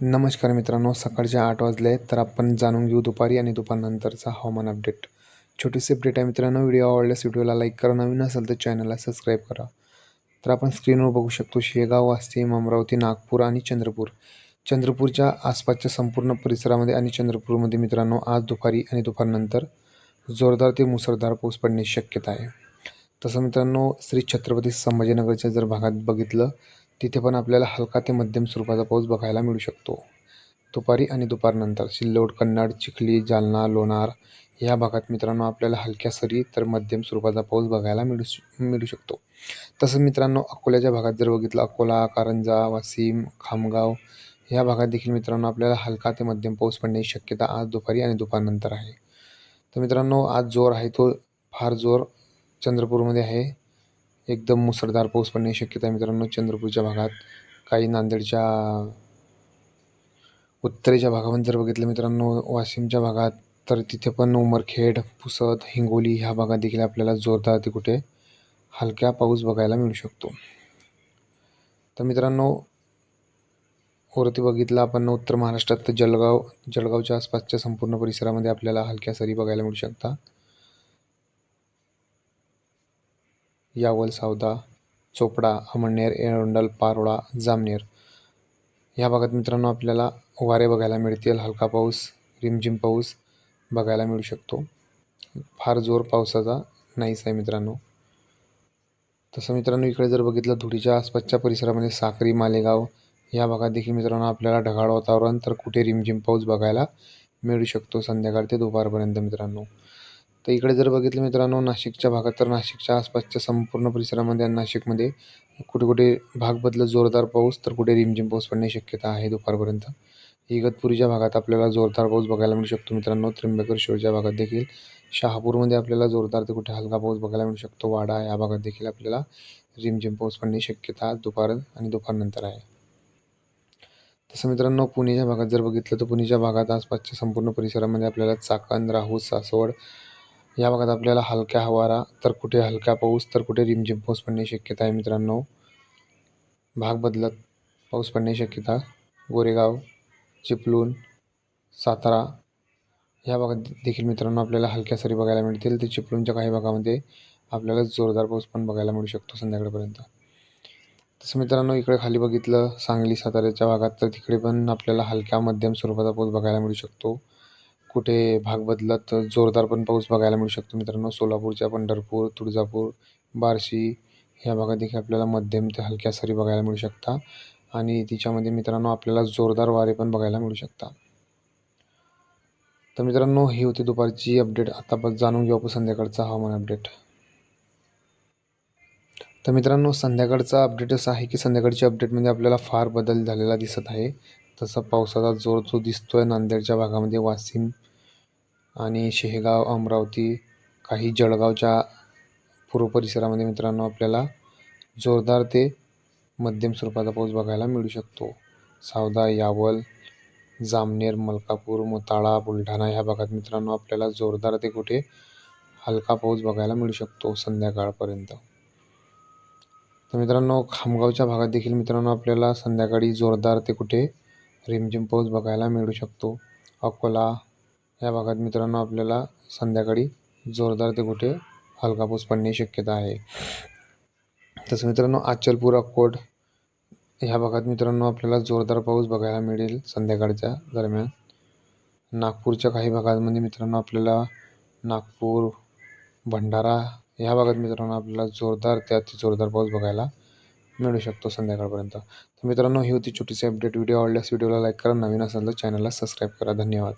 नमस्कार मित्रांनो सकाळचे आठ वाजले आहेत तर आपण जाणून घेऊ दुपारी आणि दुपारनंतरचा हवामान अपडेट छोटीशी अपडेट आहे मित्रांनो व्हिडिओ आवडल्यास व्हिडिओला लाईक करा नवीन असेल तर चॅनलला सबस्क्राईब करा. तर आपण स्क्रीनवर बघू शकतो शेगाव वास्तीम अमरावती नागपूर आणि चंद्रपूर. चंद्रपूरच्या आसपासच्या संपूर्ण परिसरामध्ये आणि चंद्रपूरमध्ये मित्रांनो आज दुपारी आणि दुपारनंतर जोरदार ते मुसळधार पाऊस पडण्याची शक्यता आहे. तसं मित्रांनो श्री छत्रपती संभाजीनगरच्या जर भागात बघितलं तिथे पण आपल्याला हलका ते मध्यम स्वरूपाचा पाऊस बघायला मिळू शकतो. दुपारी आणि दुपारनंतर सिल्लोड कन्नड चिखली जालना लोणार या भागात मित्रांनो आपल्याला हलक्या सरी तर मध्यम स्वरूपाचा पाऊस बघायला मिळू श मिळू शकतो. तसं मित्रांनो अकोल्याच्या भागात जर बघितलं अकोला कारंजा वाशिम खामगाव या भागात देखील मित्रांनो आपल्याला हलका ते मध्यम पाऊस पडण्याची शक्यता आज दुपारी आणि दुपारनंतर आहे. तर मित्रांनो आज जोर आहे तो फार जोर चंद्रपूरमध्ये आहे. एकदम मुसळधार पाऊस पडण्याची शक्यता आहे मित्रांनो. चंद्रपूरच्या भागात काही नांदेडच्या उत्तरेच्या भागामध्ये जर बघितलं मित्रांनो वाशिमच्या भागात तर तिथे पण उमरखेड पुसद हिंगोली ह्या भागात देखील आपल्याला जोरदार ते कुठे हलक्या पाऊस बघायला मिळू शकतो. तर मित्रांनो वरती बघितलं आपण उत्तर महाराष्ट्रात तर जळगाव जळगावच्या आसपासच्या संपूर्ण परिसरामध्ये आपल्याला हलक्या सरी बघायला मिळू शकतात यावल सावदा चोपडा अमळनेर एरंडल पारोळा जामनेर. या भागात मित्रांनो आपल्याला वारे बघायला मिळतील हलका पाऊस रिमझिम पाऊस बघायला मिळू शकतो. फार जोर पावसाचा नाहीच आहे मित्रांनो. तसं मित्रांनो इकडे जर बघितलं धुळीच्या आसपासच्या परिसरामध्ये साक्री मालेगाव या भागात देखील मित्रांनो आपल्याला ढगाळ वातावरण तर कुठे रिमझिम पाऊस बघायला मिळू शकतो संध्याकाळ ते दुपारपर्यंत मित्रांनो. तर इकडे जर बघितलं मित्रांनो नाशिकच्या भागात तर नाशिकच्या आसपासच्या संपूर्ण परिसरामध्ये आणि नाशिकमध्ये कुठे कुठे भाग बदलत जोरदार पाऊस तर कुठे रिमझिम पाऊस पडण्याची शक्यता आहे दुपारपर्यंत. इगतपुरीच्या भागात आपल्याला जोरदार पाऊस बघायला मिळू शकतो मित्रांनो. त्र्यंबकेश्वरच्या भागात देखील शहापूरमध्ये आपल्याला जोरदार ते कुठे हलका पाऊस बघायला मिळू शकतो. वाडा या भागात देखील आपल्याला रिमझिम पाऊस पडण्याची शक्यता दुपार आणि दुपारनंतर आहे. तसं मित्रांनो पुणेच्या भागात जर बघितलं तर पुणेच्या भागात आसपासच्या संपूर्ण परिसरामध्ये आपल्याला चाकण राहू सासवड या भागात आपल्याला हलक्या हवारा तर कुठे हलका पाऊस तर कुठे रिमझिम पाऊस पडण्याची शक्यता आहे मित्रांनो. भाग बदलत पाऊस पडण्याची शक्यता गोरेगाव चिपळूण सातारा ह्या भागात देखील मित्रांनो आपल्याला हलक्या सरी बघायला मिळतील. तर चिपळूणच्या काही भागामध्ये आपल्याला जोरदार पाऊस पण बघायला मिळू शकतो संध्याकाळपर्यंत. तसं मित्रांनो इकडे खाली बघितलं सांगली साताऱ्याच्या भागात तर तिकडे पण आपल्याला हलक्या मध्यम स्वरूपाचा पाऊस बघायला मिळू शकतो. कुठे भाग बदलत जोरदार पण पाऊस बघायला मिळू शकतो मित्रांनो. सोलापूरच्या पंढरपूर तुळजापूर बार्शी ह्या भागात देखील आपल्याला मध्यम ते हलक्या सरी बघायला मिळू शकता. आणि तिच्यामध्ये मित्रांनो आपल्याला जोरदार वारे पण बघायला मिळू शकता. तर मित्रांनो ही होती दुपारची अपडेट. आता पण जाणून घेऊ आपण संध्याकाळचा हवामान अपडेट. तर मित्रांनो संध्याकाळचा अपडेट असं आहे की संध्याकाळच्या अपडेटमध्ये आपल्याला फार बदल झालेला दिसत आहे. तसा पावसाचा जोर जो दिसतो आहे नांदेडच्या भागामध्ये वाशिम आणि शेगाव अमरावती काही जळगावच्या पूर्व परिसरामध्ये मित्रांनो आपल्याला जोरदार ते मध्यम स्वरूपाचा पाऊस बघायला मिळू शकतो. सावदा यावल जामनेर मलकापूर मोताळा बुलढाणा ह्या भागात मित्रांनो आपल्याला जोरदार ते कुठे हलका पाऊस बघायला मिळू शकतो संध्याकाळपर्यंत. तर मित्रांनो खामगावच्या भागात देखील मित्रांनो आपल्याला संध्याकाळी जोरदार ते कुठे रिमझिम पाऊस बघायला मिळू शकतो. अकोला या भागात मित्रांनो आपल्याला संध्याकाळी जोरदार ते कुठे हलका पाऊस पडण्याची शक्यता आहे. तसं मित्रांनो अचलपूर अक्कोट ह्या भागात मित्रांनो आपल्याला जोरदार पाऊस बघायला मिळेल संध्याकाळच्या दरम्यान. नागपूरच्या काही भागांमध्ये मित्रांनो आपल्याला नागपूर भंडारा ह्या भागात मित्रांनो आपल्याला जोरदार ते अति जोरदार पाऊस बघायला मिळू शकतो संध्याकाळपर्यंत. तर मित्रांनो ही होती छोटीशी अपडेट व्हिडिओ आवडल्यास व्हिडिओला लाईक करा. नवीन असेल तर चॅनलला सबस्क्राईब करा. धन्यवाद.